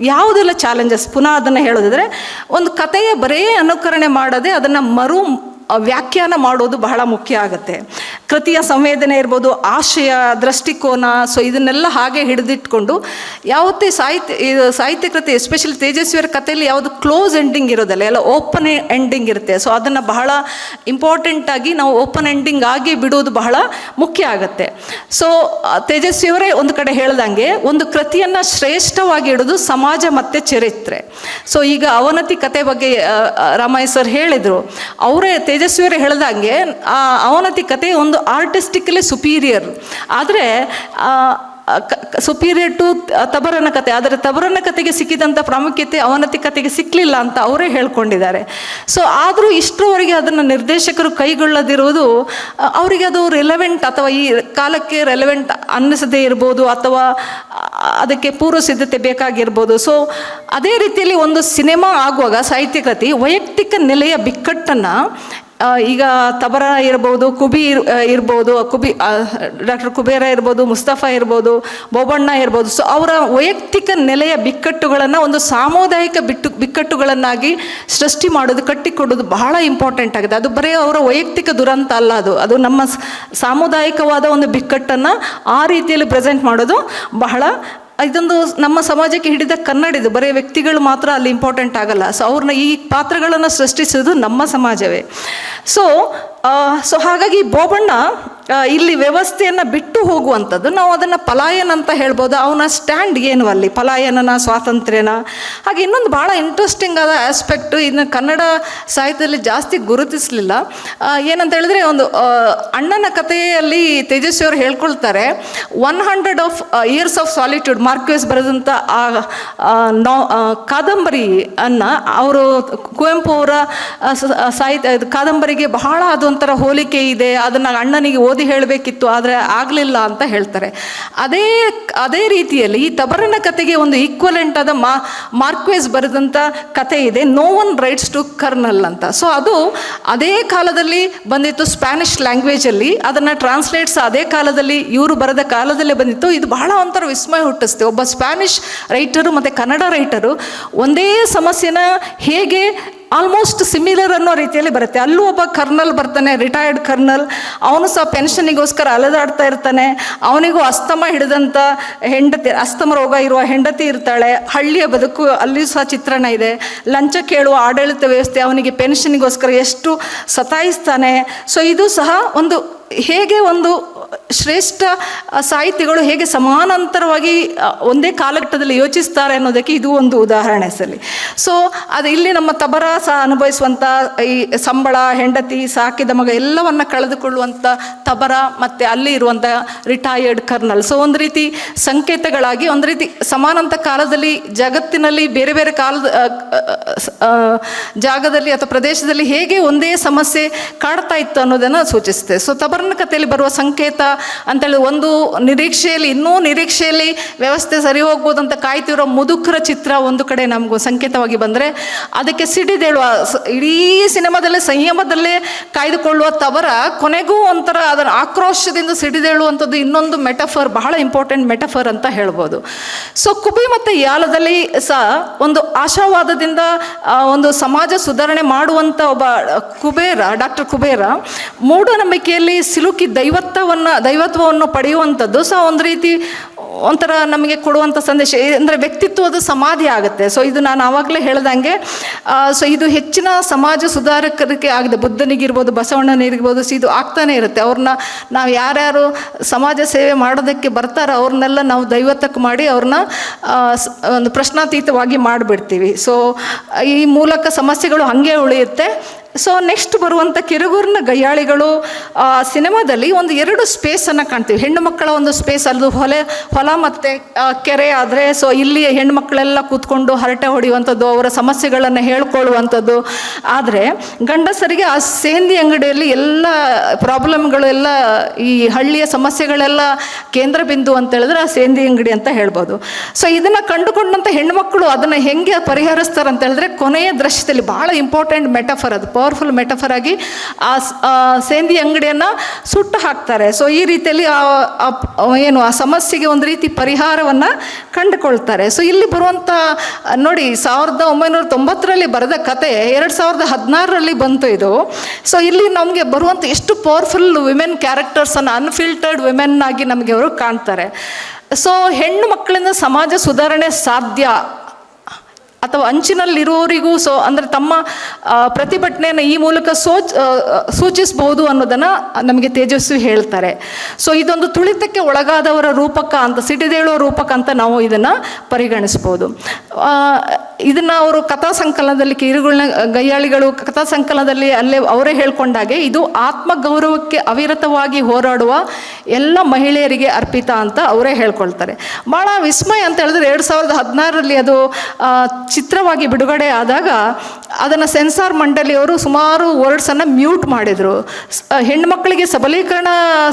Speaker 1: ಯಾವುದೆಲ್ಲ ಚಾಲೆಂಜಸ್ ಪುನಃ ಅದನ್ನು ಹೇಳೋದಿದ್ರೆ ಒಂದು ಕಥೆಯ ಬರೇ ಅನುಕರಣೆ ಮಾಡದೆ ಅದನ್ನು ಮರು ವ್ಯಾಖ್ಯಾನ ಮಾಡೋದು ಬಹಳ ಮುಖ್ಯ ಆಗುತ್ತೆ. ಕೃತಿಯ ಸಂವೇದನೆ ಇರ್ಬೋದು, ಆಶಯ, ದೃಷ್ಟಿಕೋನ, ಸೊ ಇದನ್ನೆಲ್ಲ ಹಾಗೆ ಹಿಡಿದಿಟ್ಕೊಂಡು ಯಾವತ್ತೇ ಸಾಹಿತ್ಯ, ಇದು ಸಾಹಿತ್ಯ ಕೃತಿ ಎಸ್ಪೆಷಲಿ ತೇಜಸ್ವಿಯರ ಕಥೆಯಲ್ಲಿ ಯಾವುದು ಕ್ಲೋಸ್ ಎಂಡಿಂಗ್ ಇರೋದಲ್ಲ, ಎಲ್ಲ ಓಪನ್ ಎಂಡಿಂಗ್ ಇರುತ್ತೆ. ಸೊ ಅದನ್ನು ಬಹಳ ಇಂಪಾರ್ಟೆಂಟಾಗಿ ನಾವು ಓಪನ್ ಎಂಡಿಂಗ್ ಆಗಿ ಬಿಡೋದು ಬಹಳ ಮುಖ್ಯ ಆಗುತ್ತೆ. ಸೊ ತೇಜಸ್ವಿಯವರೇ ಒಂದು ಕಡೆ ಹೇಳ್ದಂಗೆ, ಒಂದು ಕೃತಿಯನ್ನು ಶ್ರೇಷ್ಠವಾಗಿ ಇಡೋದು ಸಮಾಜ ಮತ್ತು ಚರಿತ್ರೆ. ಸೊ ಈಗ ಅವನತಿ ಕತೆ ಬಗ್ಗೆ ರಾಮಯ್ಯ ಸರ್ ಹೇಳಿದರು. ಅವರೇ ತೇಜಸ್ವಿಯವರೇ ಹೇಳ್ದಂಗೆ ಅವನತಿ ಕತೆ ಒಂದು ಆರ್ಟಿಸ್ಟಿಕಲಿ ಸುಪೀರಿಯರ್ ಆದರೆ ಸುಪೀರಿಯರ್ ಟು ತಬರನ ಕತೆ. ಆದರೆ ತಬರನ ಕತೆಗೆ ಸಿಕ್ಕಿದಂಥ ಪ್ರಾಮುಖ್ಯತೆ ಅವನತಿ ಕತೆಗೆ ಸಿಕ್ಕಲಿಲ್ಲ ಅಂತ ಅವರೇ ಹೇಳ್ಕೊಂಡಿದ್ದಾರೆ. ಸೊ ಆದರೂ ಇಷ್ಟರವರೆಗೆ ಅದನ್ನು ನಿರ್ದೇಶಕರು ಕೈಗೊಳ್ಳದಿರುವುದು, ಅವರಿಗೆ ಅದು ರೆಲೆವೆಂಟ್ ಅಥವಾ ಈ ಕಾಲಕ್ಕೆ ರೆಲೆವೆಂಟ್ ಅನ್ನಿಸದೇ ಇರ್ಬೋದು ಅಥವಾ ಅದಕ್ಕೆ ಪೂರ್ವ ಸಿದ್ಧತೆ ಬೇಕಾಗಿರ್ಬೋದು. ಸೊ ಅದೇ ರೀತಿಯಲ್ಲಿ ಒಂದು ಸಿನಿಮಾ ಆಗುವಾಗ ಸಾಹಿತ್ಯ ಕೃತಿ ವೈಯಕ್ತಿಕ ನೆಲೆಯ ಬಿಕ್ಕಟ್ಟನ್ನು ಈಗ ತಬರ ಇರ್ಬೋದು ಕುಬಿ ಇರ್ ಇರ್ಬೋದು, ಕುಬಿ ಡಾಕ್ಟರ್ ಕುಬೇರ ಇರ್ಬೋದು, ಮುಸ್ತಫಾ ಇರ್ಬೋದು, ಬೋಬಣ್ಣ ಇರ್ಬೋದು. ಸೊ ಅವರ ವೈಯಕ್ತಿಕ ನೆಲೆಯ ಬಿಕ್ಕಟ್ಟುಗಳನ್ನು ಒಂದು ಸಾಮುದಾಯಿಕ ಬಿಟ್ಟು, ಬಿಕ್ಕಟ್ಟುಗಳನ್ನಾಗಿ ಸೃಷ್ಟಿ ಮಾಡೋದು, ಕಟ್ಟಿಕೊಡೋದು ಬಹಳ ಇಂಪಾರ್ಟೆಂಟ್ ಆಗಿದೆ. ಅದು ಬರೀ ಅವರ ವೈಯಕ್ತಿಕ ದುರಂತ ಅಲ್ಲ ಅದು. ಅದು ನಮ್ಮ ಸಾಮುದಾಯಿಕವಾದ ಒಂದು ಬಿಕ್ಕಟ್ಟನ್ನು ಆ ರೀತಿಯಲ್ಲಿ ಪ್ರೆಸೆಂಟ್ ಮಾಡೋದು ಬಹಳ ಇದೊಂದು ನಮ್ಮ ಸಮಾಜಕ್ಕೆ ಹಿಡಿದ ಕನ್ನಡಿದು ಬರೀ ವ್ಯಕ್ತಿಗಳು ಮಾತ್ರ ಅಲ್ಲಿ ಇಂಪಾರ್ಟೆಂಟ್ ಆಗಲ್ಲ. ಸೊ ಅವ್ರನ್ನ ಈ ಪಾತ್ರಗಳನ್ನು ಸೃಷ್ಟಿಸೋದು ನಮ್ಮ ಸಮಾಜವೇ. ಸೊ ಸೊ ಹಾಗಾಗಿ ಬೋಬಣ್ಣ ಇಲ್ಲಿ ವ್ಯವಸ್ಥೆಯನ್ನು ಬಿಟ್ಟು ಹೋಗುವಂಥದ್ದು ನಾವು ಅದನ್ನು ಪಲಾಯನ ಅಂತ ಹೇಳ್ಬೋದು. ಅವನ ಸ್ಟ್ಯಾಂಡ್ ಏನು ಅಲ್ಲಿ? ಪಲಾಯನನ ಸ್ವಾತಂತ್ರ್ಯನ? ಹಾಗೆ ಇನ್ನೊಂದು ಭಾಳ ಇಂಟ್ರೆಸ್ಟಿಂಗ್ ಆದ ಆಸ್ಪೆಕ್ಟು ಇದನ್ನ ಕನ್ನಡ ಸಾಹಿತ್ಯದಲ್ಲಿ ಜಾಸ್ತಿ ಗುರುತಿಸಲಿಲ್ಲ. ಏನಂತ ಹೇಳಿದ್ರೆ ಒಂದು ಅಣ್ಣನ ಕಥೆಯಲ್ಲಿ ತೇಜಸ್ವಿ ಅವರು ಹೇಳ್ಕೊಳ್ತಾರೆ one hundred of years of solitude Marquez ಬರೆದಂಥ ಆ ನಾ ಆ, ಕಾದಂಬರಿ ಅನ್ನ ಅವರು ಕುವೆಂಪು ಅವರ ಸಾಹಿತ್ಯ ಕಾದಂಬರಿಗೆ ಬಹಳ ಅದೊಂಥರ ಹೋಲಿಕೆ ಇದೆ, ಅದನ್ನು ಅಣ್ಣನಿಗೆ ಓದಿ ಹೇಳಬೇಕಿತ್ತು, ಆದರೆ ಆಗಲಿಲ್ಲ ಅಂತ ಹೇಳ್ತಾರೆ. ಅದೇ ಅದೇ ರೀತಿಯಲ್ಲಿ ಈ ತಬರನ ಕತೆಗೆ ಒಂದು ಈಕ್ವಲೆಂಟ್ ಆದ ಮಾ, ಮಾರ್ಕ್ವೇಸ್ ಬರೆದಂಥ ಕತೆ ಇದೆ no one writes to colonel ಅಂತ. ಸೊ ಅದು ಅದೇ ಕಾಲದಲ್ಲಿ ಬಂದಿತ್ತು ಸ್ಪ್ಯಾನಿಷ್ ಲ್ಯಾಂಗ್ವೇಜಲ್ಲಿ ಅದನ್ನು ಟ್ರಾನ್ಸ್ಲೇಟ್ಸ್ ಅದೇ ಕಾಲದಲ್ಲಿ, ಇವರು ಬರೆದ ಕಾಲದಲ್ಲೇ ಬಂದಿತ್ತು. ಇದು ಬಹಳ ಒಂಥರ ವಿಸ್ಮಯ ಹುಟ್ಟಿಸ್ತೆ. ಒಬ್ಬ ಸ್ಪ್ಯಾನಿಷ್ ರೈಟರು ಮತ್ತು ಕನ್ನಡ ರೈಟರು ಒಂದೇ ಸಮಸ್ಯೆನ ಹೇಗೆ ಆಲ್ಮೋಸ್ಟ್ ಸಿಮಿಲರ್ ಅನ್ನೋ ರೀತಿಯಲ್ಲಿ ಬರುತ್ತೆ. ಅಲ್ಲೂ ಒಬ್ಬ ಕರ್ನಲ್ ಬರ್ತಾನೆ ರಿಟೈರ್ಡ್ ಕರ್ನಲ್. ಅವನು ಸಹ ಪೆನ್ಷನಿಗೋಸ್ಕರ ಅಲೆದಾಡ್ತಾ ಇರ್ತಾನೆ. ಅವನಿಗೂ ಅಸ್ತಮ ಹಿಡಿದಂಥ ಹೆಂಡತಿ, ಅಸ್ತಮ ರೋಗ ಇರುವ ಹೆಂಡತಿ ಇರ್ತಾಳೆ. ಹಳ್ಳಿಯ ಬದುಕು, ಅಲ್ಲಿಯೂ ಸಹ ಚಿತ್ರಣ ಇದೆ. ಲಂಚ ಕೇಳುವ ಆಡಳಿತ ವ್ಯವಸ್ಥೆ ಅವನಿಗೆ ಪೆನ್ಷನಿಗೋಸ್ಕರ ಎಷ್ಟು ಸತಾಯಿಸ್ತಾನೆ. ಸೊ ಇದು ಸಹ ಒಂದು ಹೇಗೆ ಒಂದು ಶ್ರೇಷ್ಠ ಸಾಹಿತಿಗಳು ಹೇಗೆ ಸಮಾನಾಂತರವಾಗಿ ಒಂದೇ ಕಾಲಘಟ್ಟದಲ್ಲಿ ಯೋಚಿಸ್ತಾರೆ ಅನ್ನೋದಕ್ಕೆ ಇದು ಒಂದು ಉದಾಹರಣೆ ಸಲ್ಲಿ ಸೊ ಅದು ಇಲ್ಲಿ ನಮ್ಮ ತಬರ ಸಹ ಅನುಭವಿಸುವಂಥ ಈ ಸಂಬಳ, ಹೆಂಡತಿ, ಸಾಕಿದ ಮಗ ಎಲ್ಲವನ್ನ ಕಳೆದುಕೊಳ್ಳುವಂಥ ತಬರ ಮತ್ತು ಅಲ್ಲಿ ಇರುವಂಥ ರಿಟೈರ್ಡ್ ಕರ್ನಲ್ ಸೊ ಒಂದು ರೀತಿ ಸಂಕೇತಗಳಾಗಿ, ಒಂದು ರೀತಿ ಸಮಾನಾಂತ ಕಾಲದಲ್ಲಿ ಜಗತ್ತಿನಲ್ಲಿ ಬೇರೆ ಬೇರೆ ಕಾಲದ ಜಾಗದಲ್ಲಿ ಅಥವಾ ಪ್ರದೇಶದಲ್ಲಿ ಹೇಗೆ ಒಂದೇ ಸಮಸ್ಯೆ ಕಾಡ್ತಾ ಇತ್ತು ಅನ್ನೋದನ್ನು ಸೂಚಿಸುತ್ತೆ. ಸೊ ತಬರನ ಕಥೆಯಲ್ಲಿ ಬರುವ ಸಂಕೇತ ಅಂತೇಳಿ ಒಂದು ನಿರೀಕ್ಷೆಯಲ್ಲಿ, ಇನ್ನೂ ನಿರೀಕ್ಷೆಯಲ್ಲಿ ವ್ಯವಸ್ಥೆ ಸರಿ ಹೋಗ್ಬೋದು ಅಂತ ಕಾಯ್ತಿರೋ ಮುದುಕರ ಚಿತ್ರ ಒಂದು ಕಡೆ ನಮಗೂ ಸಂಕೇತವಾಗಿ ಬಂದರೆ, ಅದಕ್ಕೆ ಸಿಡಿದೇಳುವ ಇಡೀ ಸಿನಿಮಾದಲ್ಲೇ, ಸಂಯಮದಲ್ಲೇ ಕಾಯ್ದುಕೊಳ್ಳುವ ತವರ, ಕೊನೆಗೂ ಒಂಥರ ಅದರ ಆಕ್ರೋಶದಿಂದ ಸಿಡಿದೇಳುವಂಥದ್ದು ಇನ್ನೊಂದು ಮೆಟಫರ್, ಬಹಳ ಇಂಪಾರ್ಟೆಂಟ್ ಮೆಟಫರ್ ಅಂತ ಹೇಳ್ಬೋದು. ಸೊ, ಕುಬಿ ಮತ್ತು ಯಾಲದಲ್ಲಿ ಸಹ ಒಂದು ಆಶಾವಾದದಿಂದ ಒಂದು ಸಮಾಜ ಸುಧಾರಣೆ ಮಾಡುವಂಥ ಒಬ್ಬ ಕುಬೇರ, ಡಾಕ್ಟರ್ ಕುಬೇರ, ಮೂಢನಂಬಿಕೆಯಲ್ಲಿ ಸಿಲುಕಿ ದೈವತ್ವವನ್ನು ದೈವತ್ವವನ್ನು ಪಡೆಯುವಂಥದ್ದು. ಸೊ ಒಂದು ರೀತಿ ಒಂಥರ ನಮಗೆ ಕೊಡುವಂಥ ಸಂದೇಶ. ಅಂದರೆ ವ್ಯಕ್ತಿತ್ವದ ಸಮಾಧಿ ಆಗುತ್ತೆ. ಸೊ ಇದು ನಾನು ಆವಾಗಲೇ ಹೇಳ್ದಂಗೆ ಸೊ ಇದು ಹೆಚ್ಚಿನ ಸಮಾಜ ಸುಧಾರಕರಿಗೆ ಆಗಿದೆ. ಬುದ್ಧನಿಗಿರ್ಬೋದು ಬಸವಣ್ಣನಿಗಿರ್ಬೋದು ಸೊ ಇದು ಆಗ್ತಾನೆ ಇರುತ್ತೆ. ಅವ್ರನ್ನ ನಾವು ಯಾರ್ಯಾರು ಸಮಾಜ ಸೇವೆ ಮಾಡೋದಕ್ಕೆ ಬರ್ತಾರೋ ಅವ್ರನ್ನೆಲ್ಲ ನಾವು ದೈವತಕ್ಕೆ ಮಾಡಿ ಅವ್ರನ್ನ ಒಂದು ಪ್ರಶ್ನಾತೀತವಾಗಿ ಮಾಡಿಬಿಡ್ತೀವಿ. ಸೊ ಈ ಮೂಲಕ ಸಮಸ್ಯೆಗಳು ಹಾಗೆ ಉಳಿಯುತ್ತೆ. ಸೊ ನೆಕ್ಸ್ಟ್ ಬರುವಂಥ ಕಿರುಗೂರಿನ ಗಯ್ಯಾಳಿಗಳು ಸಿನಿಮಾದಲ್ಲಿ ಒಂದು ಎರಡು ಸ್ಪೇಸನ್ನು ಕಾಣ್ತೀವಿ. ಹೆಣ್ಣು ಮಕ್ಕಳ ಒಂದು ಸ್ಪೇಸ್ ಅಲ್ಲದು ಹೊಲೆ, ಹೊಲ ಮತ್ತು ಕೆರೆ ಆದರೆ ಸೊ ಇಲ್ಲಿ ಹೆಣ್ಣು ಮಕ್ಕಳೆಲ್ಲ ಕೂತ್ಕೊಂಡು ಹರಟೆ ಹೊಡೆಯುವಂಥದ್ದು, ಅವರ ಸಮಸ್ಯೆಗಳನ್ನು ಹೇಳ್ಕೊಳ್ಳುವಂಥದ್ದು. ಆದರೆ, ಗಂಡಸರಿಗೆ ಆ ಸೇಂದಿ ಅಂಗಡಿಯಲ್ಲಿ ಎಲ್ಲ ಪ್ರಾಬ್ಲಮ್ಗಳೆಲ್ಲ ಈ ಹಳ್ಳಿಯ ಸಮಸ್ಯೆಗಳೆಲ್ಲ ಕೇಂದ್ರ ಬಿಂದು ಅಂತ ಹೇಳಿದ್ರೆ ಆ ಸೇಂದಿ ಅಂಗಡಿ ಅಂತ ಹೇಳ್ಬೋದು. ಸೊ ಇದನ್ನು ಕಂಡುಕೊಂಡಂಥ ಹೆಣ್ಣುಮಕ್ಕಳು ಅದನ್ನು ಹೆಂಗೆ ಪರಿಹರಿಸ್ತಾರೆ ಅಂತ ಹೇಳಿದ್ರೆ, ಕೊನೆಯ ದೃಶ್ಯದಲ್ಲಿ ಭಾಳ ಇಂಪಾರ್ಟೆಂಟ್ ಮೆಟಫರ್ ಅದು. ಪವರ್ಫುಲ್ ಮೆಟಫರ್ ಆಗಿ ಆ ಸೇಂದಿ ಅಂಗಡಿಯನ್ನು ಸುಟ್ಟು ಹಾಕ್ತಾರೆ. ಸೊ ಈ ರೀತಿಯಲ್ಲಿ ಆ ಏನು, ಆ ಸಮಸ್ಯೆಗೆ ಒಂದು ರೀತಿ ಪರಿಹಾರವನ್ನು ಕಂಡುಕೊಳ್ತಾರೆ. ಸೊ ಇಲ್ಲಿ ಬರುವಂಥ ನೋಡಿ, ಸಾವಿರದ ಒಂಬೈನೂರ ತೊಂಬತ್ತರಲ್ಲಿ ಬರೆದ ಕತೆ ಎರಡು ಸಾವಿರದ ಹದಿನಾರರಲ್ಲಿ ಬಂತು ಇದು. ಸೊ ಇಲ್ಲಿ ನಮಗೆ ಬರುವಂಥ ಎಷ್ಟು ಪವರ್ಫುಲ್ ವಿಮೆನ್ ಕ್ಯಾರೆಕ್ಟರ್ಸನ್ನು ಅನ್ಫಿಲ್ಟರ್ಡ್ ವಿಮೆನ್ ಆಗಿ ನಮಗೆ ಅವರು ಕಾಣ್ತಾರೆ. ಸೊ ಹೆಣ್ಣು ಮಕ್ಕಳಿಂದ ಸಮಾಜ ಸುಧಾರಣೆ ಸಾಧ್ಯ ಅಥವಾ ಅಂಚಿನಲ್ಲಿರೋರಿಗೂ ಸೊ, ಅಂದರೆ ತಮ್ಮ ಪ್ರತಿಭಟನೆಯನ್ನು ಈ ಮೂಲಕ ಸೋಚ್ ಸೂಚಿಸ್ಬೋದು ಅನ್ನೋದನ್ನು ನಮಗೆ ತೇಜಸ್ವಿ ಹೇಳ್ತಾರೆ. ಸೊ, ಇದೊಂದು ತುಳಿತಕ್ಕೆ ಒಳಗಾದವರ ರೂಪಕ ಅಂತ ಸಿಟಿದೇಳೋ ರೂಪಕ ಅಂತ ನಾವು ಇದನ್ನು ಪರಿಗಣಿಸ್ಬೋದು. ಇದನ್ನು ಅವರು ಕಥಾ ಸಂಕಲನದಲ್ಲಿ ಕಿರುಗುಳ್ನ ಗಯ್ಯಾಳಿಗಳು ಕಥಾ ಸಂಕಲನದಲ್ಲಿ ಅಲ್ಲೇ ಅವರೇ ಹೇಳ್ಕೊಂಡಾಗೆ ಇದು ಆತ್ಮಗೌರವಕ್ಕೆ ಅವಿರತವಾಗಿ ಹೋರಾಡುವ ಎಲ್ಲ ಮಹಿಳೆಯರಿಗೆ ಅರ್ಪಿತ ಅಂತ ಅವರೇ ಹೇಳ್ಕೊಳ್ತಾರೆ. ಭಾಳ ವಿಸ್ಮಯ ಅಂತ ಹೇಳಿದ್ರೆ ಎರಡು ಸಾವಿರದ ಹದಿನಾರರಲ್ಲಿ ಅದು ಚಿತ್ರವಾಗಿ ಬಿಡುಗಡೆ ಆದಾಗ ಅದನ್ನು ಸೆನ್ಸಾರ್ ಮಂಡಳಿಯವರು ಸುಮಾರು ವರ್ಡ್ಸನ್ನು ಮ್ಯೂಟ್ ಮಾಡಿದರು. ಹೆಣ್ಮಕ್ಳಿಗೆ ಸಬಲೀಕರಣ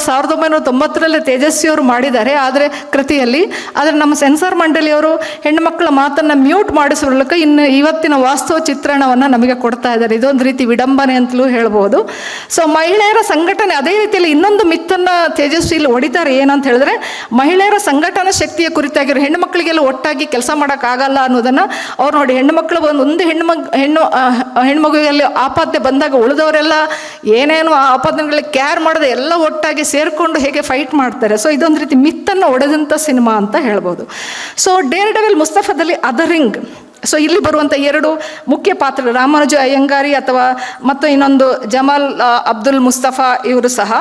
Speaker 1: ಸಾವಿರದ ಒಂಬೈನೂರ ತೊಂಬತ್ತರಲ್ಲಿ ತೇಜಸ್ವಿಯವರು ಮಾಡಿದ್ದಾರೆ. ಆದರೆ ಕೃತಿಯಲ್ಲಿ ಆದರೆ ನಮ್ಮ ಸೆನ್ಸಾರ್ ಮಂಡಳಿಯವರು ಹೆಣ್ಣುಮಕ್ಕಳ ಮಾತನ್ನು ಮ್ಯೂಟ್ ಮಾಡಿಸೋ ಮೂಲಕ ಇನ್ನು ಇವತ್ತಿನ ವಾಸ್ತವ ಚಿತ್ರಣವನ್ನು ನಮಗೆ ಕೊಡ್ತಾ ಇದ್ದಾರೆ. ಇದೊಂದು ರೀತಿ ವಿಡಂಬನೆ ಅಂತಲೂ ಹೇಳ್ಬೋದು. ಸೊ ಮಹಿಳೆಯರ ಸಂಘಟನೆ ಅದೇ ರೀತಿಯಲ್ಲಿ ಇನ್ನೊಂದು ಮಿತ್ತನ್ನು ತೇಜಸ್ವಿ ಇಲ್ಲಿ ಹೊಡಿತಾರೆ ಏನಂತ ಹೇಳಿದ್ರೆ, ಮಹಿಳೆಯರ ಸಂಘಟನಾ ಶಕ್ತಿಯ ಕುರಿತಾಗಿರೋ ಹೆಣ್ಣು ಮಕ್ಕಳಿಗೆಲ್ಲ ಒಟ್ಟಾಗಿ ಕೆಲಸ ಮಾಡೋಕ್ಕಾಗಲ್ಲ ಅನ್ನೋದನ್ನು ಅವ್ರು ನೋಡಿ ಹೆಣ್ಣು ಮಕ್ಕಳು ಒಂದು ಒಂದು ಹೆಣ್ಣು ಮಗ್, ಹೆಣ್ಣು ಹೆಣ್ಮಗುವಲ್ಲಿ ಆಪಾದ್ಯ ಬಂದಾಗ ಉಳಿದವರೆಲ್ಲ ಏನೇನು ಆ ಆಪಾದನೆಗಳಿಗೆ ಕೇರ್ ಮಾಡದೆ ಎಲ್ಲ ಒಟ್ಟಾಗಿ ಸೇರಿಕೊಂಡು ಹೇಗೆ ಫೈಟ್ ಮಾಡ್ತಾರೆ. ಸೊ ಇದೊಂದು ರೀತಿ ಮಿತ್ತನ್ನು ಒಡೆದಂಥ ಸಿನಿಮಾ ಅಂತ ಹೇಳ್ಬೋದು. ಸೊ ಡೇರ್ ಡೆವಿಲ್ ಮುಸ್ತಫದಲ್ಲಿ ಅದರಿಂಗ್ ಸೊ ಇಲ್ಲಿ ಬರುವಂಥ ಎರಡು ಮುಖ್ಯ ಪಾತ್ರ ರಾಮಾನುಜ ಅಯ್ಯಂಗಾರಿ ಅಥವಾ ಮತ್ತು ಇನ್ನೊಂದು ಜಮಾಲ್ ಅಬ್ದುಲ್ ಮುಸ್ತಫಾ ಇವರು ಸಹ.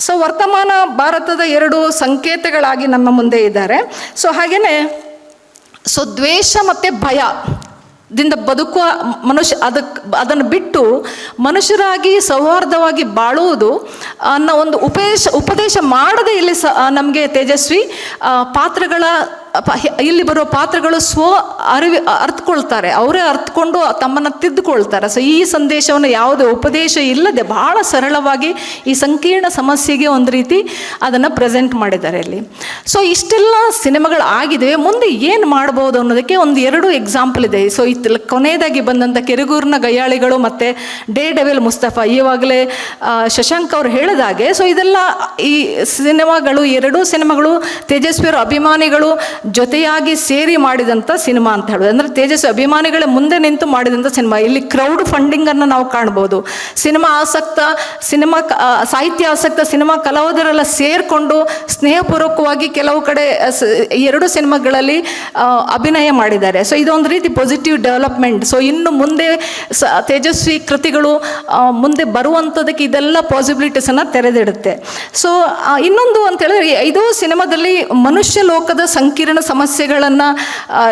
Speaker 1: ಸೊ ವರ್ತಮಾನ ಭಾರತದ ಎರಡು ಸಂಕೇತಗಳಾಗಿ ನಮ್ಮ ಮುಂದೆ ಇದ್ದಾರೆ. ಸೊ ಹಾಗೆಯೇ ಸೊ, ದ್ವೇಷ ಮತ್ತು ಭಯ ದಿಂದ ಬದುಕುವ ಮನುಷ್ಯ ಅದಕ್ಕೆ ಅದನ್ನು ಬಿಟ್ಟು ಮನುಷ್ಯರಾಗಿ ಸೌಹಾರ್ದವಾಗಿ ಬಾಳುವುದು ಅನ್ನೋ ಒಂದು ಉಪದೇಶ ಉಪದೇಶ ಮಾಡದೆ ಇಲ್ಲಿ ಸ ನಮಗೆ ತೇಜಸ್ವಿ ಪಾತ್ರಗಳ ಇಲ್ಲಿ ಬರುವ ಪಾತ್ರಗಳು ಸ್ವ ಅರಿವಿ ಅರ್ಥಕೊಳ್ತಾರೆ ಅವರೇ ಅರ್ಥಕೊಂಡು ತಮ್ಮನ್ನು ತಿದ್ದುಕೊಳ್ತಾರೆ. ಸೊ ಈ ಸಂದೇಶವನ್ನು ಯಾವುದೇ ಉಪದೇಶ ಇಲ್ಲದೆ ಬಹಳ ಸರಳವಾಗಿ ಈ ಸಂಕೀರ್ಣ ಸಮಸ್ಯೆಗೆ ಒಂದು ರೀತಿ ಅದನ್ನು ಪ್ರೆಸೆಂಟ್ ಮಾಡಿದ್ದಾರೆ ಇಲ್ಲಿ. ಸೊ ಇಷ್ಟೆಲ್ಲ ಸಿನಿಮಾಗಳು ಆಗಿದೆ ಮುಂದೆ ಏನು ಮಾಡ್ಬೋದು ಅನ್ನೋದಕ್ಕೆ ಒಂದು ಎರಡು ಎಕ್ಸಾಂಪಲ್ ಇದೆ. ಸೊ ಇತ್ತು ಕೊನೆಯದಾಗಿ ಬಂದಂಥ ಕೆರಗೂರಿನ ಗಯ್ಯಾಳಿಗಳು ಮತ್ತು ಡೇ ಡೆವೆಲ್ ಮುಸ್ತಫಾ. ಇವಾಗಲೇ ಆ, ಶಶಾಂಕ್ ಅವರು ಹೇಳಿದಾಗೆ ಸೊ ಇದೆಲ್ಲ ಈ ಸಿನಿಮಾಗಳು ಎರಡೂ ಸಿನಿಮಾಗಳು ತೇಜಸ್ವಿಯರು ಅಭಿಮಾನಿಗಳು ಜೊತೆಯಾಗಿ ಸೇರಿ ಮಾಡಿದಂಥ ಸಿನಿಮಾ ಅಂತ ಹೇಳೋದು. ಅಂದರೆ ತೇಜಸ್ವಿ ಅಭಿಮಾನಿಗಳ ಮುಂದೆ ನಿಂತು ಮಾಡಿದಂಥ ಸಿನಿಮಾ. ಇಲ್ಲಿ ಕ್ರೌಡ್ ಫಂಡಿಂಗನ್ನು ನಾವು ಕಾಣ್ಬೋದು. ಸಿನಿಮಾ ಆಸಕ್ತ, ಸಿನಿಮಾ ಸಾಹಿತ್ಯ ಆಸಕ್ತ, ಸಿನಿಮಾ ಕಲಾವಿದರೆಲ್ಲ ಸೇರಿಕೊಂಡು ಸ್ನೇಹಪೂರ್ವಕವಾಗಿ ಕೆಲವು ಕಡೆ ಎರಡು ಸಿನಿಮಾಗಳಲ್ಲಿ ಅಭಿನಯ ಮಾಡಿದ್ದಾರೆ. ಸೊ ಇದೊಂದು ರೀತಿ ಪಾಸಿಟಿವ್ ಡೆವಲಪ್ಮೆಂಟ್ ಸೊ ಇನ್ನು ಮುಂದೆ ಸ, ತೇಜಸ್ವಿ ಕೃತಿಗಳು ಮುಂದೆ ಬರುವಂಥದಕ್ಕೆ ಇದೆಲ್ಲ ಪಾಸಿಬಿಲಿಟೀಸನ್ನು ತೆರೆದಿಡುತ್ತೆ. ಸೊ ಇನ್ನೊಂದು ಅಂತ ಹೇಳಿದ್ರೆ ಇದು ಸಿನಿಮಾದಲ್ಲಿ ಮನುಷ್ಯ ಲೋಕದ ಸಂಕೀರ್ಣ ಸಮಸ್ಯೆಗಳನ್ನು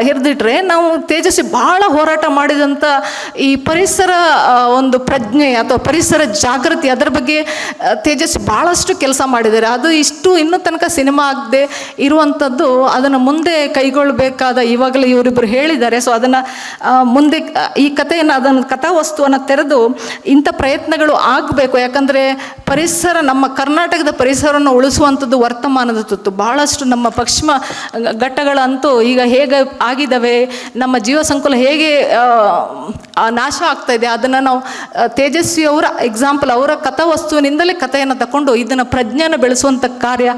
Speaker 1: ಹಿರಿದಿಟ್ರೆ ನಾವು ತೇಜಸ್ವಿ ಭಾಳ ಹೋರಾಟ ಮಾಡಿದಂಥ ಈ ಪರಿಸರ ಒಂದು ಪ್ರಜ್ಞೆ ಅಥವಾ ಪರಿಸರ ಜಾಗೃತಿ ಅದರ ಬಗ್ಗೆ ತೇಜಸ್ವಿ ಭಾಳಷ್ಟು ಕೆಲಸ ಮಾಡಿದ್ದಾರೆ. ಅದು ಇಷ್ಟು ಇನ್ನೂ ತನಕ ಸಿನಿಮಾ ಆಗದೆ ಇರುವಂಥದ್ದು ಅದನ್ನು ಮುಂದೆ ಕೈಗೊಳ್ಳಬೇಕಾದ ಇವಾಗಲೇ ಇವರಿಬ್ಬರು ಹೇಳಿದ್ದಾರೆ. ಸೊ ಅದನ್ನು ಮುಂದೆ ಈ ಕಥೆಯನ್ನು, ಅದನ್ನು ಕಥಾವಸ್ತುವನ್ನು ತೆರೆದು ಇಂಥ ಪ್ರಯತ್ನಗಳು ಆಗಬೇಕು. ಯಾಕಂದರೆ ಪರಿಸರ ನಮ್ಮ ಕರ್ನಾಟಕದ ಪರಿಸರವನ್ನು ಉಳಿಸುವಂಥದ್ದು ವರ್ತಮಾನದ ತುತ್ತು. ಬಹಳಷ್ಟು ನಮ್ಮ ಪಶ್ಚಿಮ ಘಟ್ಟಗಳಂತೂ ಈಗ ಹೇಗೆ ಆಗಿದ್ದಾವೆ, ನಮ್ಮ ಜೀವ ಸಂಕುಲ ಹೇಗೆ ನಾಶ ಆಗ್ತಾ ಇದೆ ಅದನ್ನು ನಾವು ತೇಜಸ್ವಿ ಅವರ ಎಕ್ಸಾಂಪಲ್ ಅವರ ಕಥಾವಸ್ತುವಿನಿಂದಲೇ ಕಥೆಯನ್ನು ತಗೊಂಡು ಇದನ್ನು ಪ್ರಜ್ಞೆಯನ್ನು ಬೆಳೆಸುವಂಥ ಕಾರ್ಯ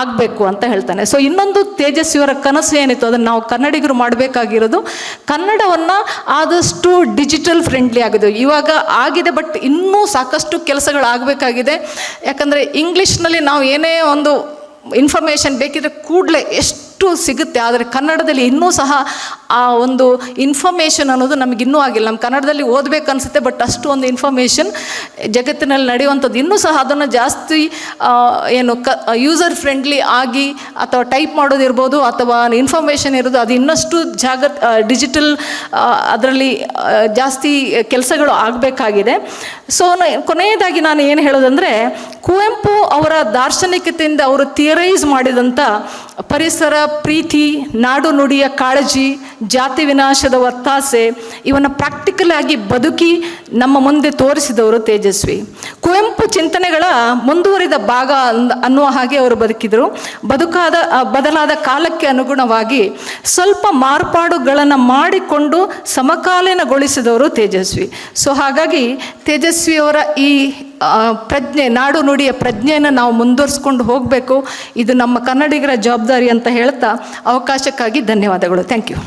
Speaker 1: ಆಗಬೇಕು ಅಂತ ಹೇಳ್ತಾನೆ. ಸೊ ಇನ್ನೊಂದು ತೇಜಸ್ವಿಯವರ ಕನಸು ಏನಿತ್ತು, ಅದನ್ನು ನಾವು ಕನ್ನಡಿಗರು ಮಾಡಬೇಕಾಗಿರೋದು, ಕನ್ನಡವನ್ನು ಆದಷ್ಟು ಡಿಜಿಟಲ್ ಫ್ರೆಂಡ್ಲಿ ಆಗಿದೆ. ಇವಾಗ ಆಗಿದೆ ಬಟ್ ಇನ್ನೂ ಸಾಕಷ್ಟು ಕೆಲಸಗಳಾಗಬೇಕಾಗಿದೆ. ಯಾಕಂದರೆ ಇಂಗ್ಲೀಷ್ನಲ್ಲಿ ನಾವು ಏನೇ ಒಂದು ಇನ್ಫಾರ್ಮೇಷನ್ ಬೇಕಿದ್ರೆ ಕೂಡಲೇ ಎಷ್ಟು ಸಿಗುತ್ತೆ, ಆದರೆ ಕನ್ನಡದಲ್ಲಿ ಇನ್ನೂ ಸಹ ಆ ಒಂದು ಇನ್ಫಾರ್ಮೇಷನ್ ಅನ್ನೋದು ನಮಗೆ ಇನ್ನೂ ಆಗಿಲ್ಲ. ನಮ್ಮ ಕನ್ನಡದಲ್ಲಿ ಓದಬೇಕು ಅನಿಸುತ್ತೆ ಬಟ್ ಅಷ್ಟು ಒಂದು ಇನ್ಫಾರ್ಮೇಷನ್ ಜಗತ್ತಿನಲ್ಲಿ ನಡೆಯುವಂಥದ್ದು ಇನ್ನೂ ಸಹ ಅದನ್ನು ಜಾಸ್ತಿ ಏನು ಕ ಯೂಸರ್ ಫ್ರೆಂಡ್ಲಿ ಆಗಿ ಅಥವಾ ಟೈಪ್ ಮಾಡೋದಿರ್ಬೋದು ಅಥವಾ ಇನ್ಫಾರ್ಮೇಷನ್ ಇರೋದು, ಅದು ಇನ್ನಷ್ಟು ಜಾಗತ್ ಡಿಜಿಟಲ್ ಅದರಲ್ಲಿ ಜಾಸ್ತಿ ಕೆಲಸಗಳು ಆಗಬೇಕಾಗಿದೆ. ಸೊ ಕೊನೆಯದಾಗಿ ನಾನು ಏನು ಹೇಳೋದಂದರೆ, ಕುವೆಂಪು ಅವರ ದಾರ್ಶನಿಕತೆಯಿಂದ ಅವರು ಥಿಯರೈಸ್ ಮಾಡಿದಂಥ ಪರಿಸರ, ಪ್ರೀತಿ, ನಾಡು ನುಡಿಯ ಕಾಳಜಿ, ಜಾತಿ ವಿನಾಶದ ಒತ್ತಾಸೆ, ಇವನ್ನು ಪ್ರಾಕ್ಟಿಕಲ್ ಆಗಿ ಬದುಕಿ ನಮ್ಮ ಮುಂದೆ ತೋರಿಸಿದವರು ತೇಜಸ್ವಿ. ಕುವೆಂಪು ಚಿಂತನೆಗಳ ಮುಂದುವರಿದ ಭಾಗ ಅನ್ನುವ ಹಾಗೆ ಅವರು ಬದುಕಿದರು. ಬದುಕಾದ ಬದಲಾದ ಕಾಲಕ್ಕೆ ಅನುಗುಣವಾಗಿ ಸ್ವಲ್ಪ ಮಾರ್ಪಾಡುಗಳನ್ನು ಮಾಡಿಕೊಂಡು ಸಮಕಾಲೀನಗೊಳಿಸಿದವರು ತೇಜಸ್ವಿ. ಸೊ ಹಾಗಾಗಿ ತೇಜಸ್ವಿಯವರ ಈ ಪ್ರಜ್ಞೆ, ನಾಡು ನುಡಿಯ ಪ್ರಜ್ಞೆಯನ್ನು ನಾವು ಮುಂದುವರಿಸ್ಕೊಂಡು ಹೋಗಬೇಕು. ಇದು ನಮ್ಮ ಕನ್ನಡಿಗರ ಜವಾಬ್ದಾರಿ ಅಂತ ಹೇಳ್ತಾ ಅವಕಾಶಕ್ಕಾಗಿ ಧನ್ಯವಾದಗಳು. Thank you